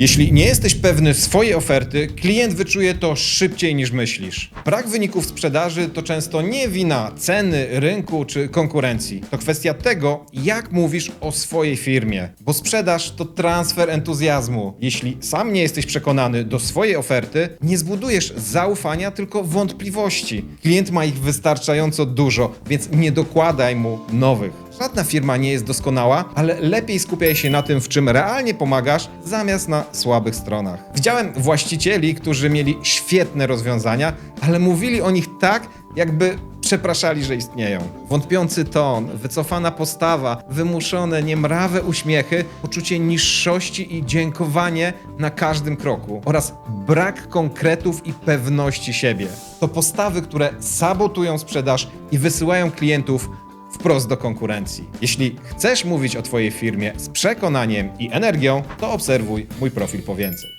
Jeśli nie jesteś pewny swojej oferty, klient wyczuje to szybciej niż myślisz. Brak wyników sprzedaży to często nie wina ceny, rynku czy konkurencji. To kwestia tego, jak mówisz o swojej firmie. Bo sprzedaż to transfer entuzjazmu. Jeśli sam nie jesteś przekonany do swojej oferty, nie zbudujesz zaufania, tylko wątpliwości. Klient ma ich wystarczająco dużo, więc nie dokładaj mu nowych. Żadna firma nie jest doskonała, ale lepiej skupiaj się na tym, w czym realnie pomagasz, zamiast na słabych stronach. Widziałem właścicieli, którzy mieli świetne rozwiązania, ale mówili o nich tak, jakby przepraszali, że istnieją. Wątpiący ton, wycofana postawa, wymuszone, niemrawe uśmiechy, poczucie niższości i dziękowanie na każdym kroku oraz brak konkretów i pewności siebie. To postawy, które sabotują sprzedaż i wysyłają klientów wprost do konkurencji. Jeśli chcesz mówić o Twojej firmie z przekonaniem i energią, to obserwuj mój profil po więcej.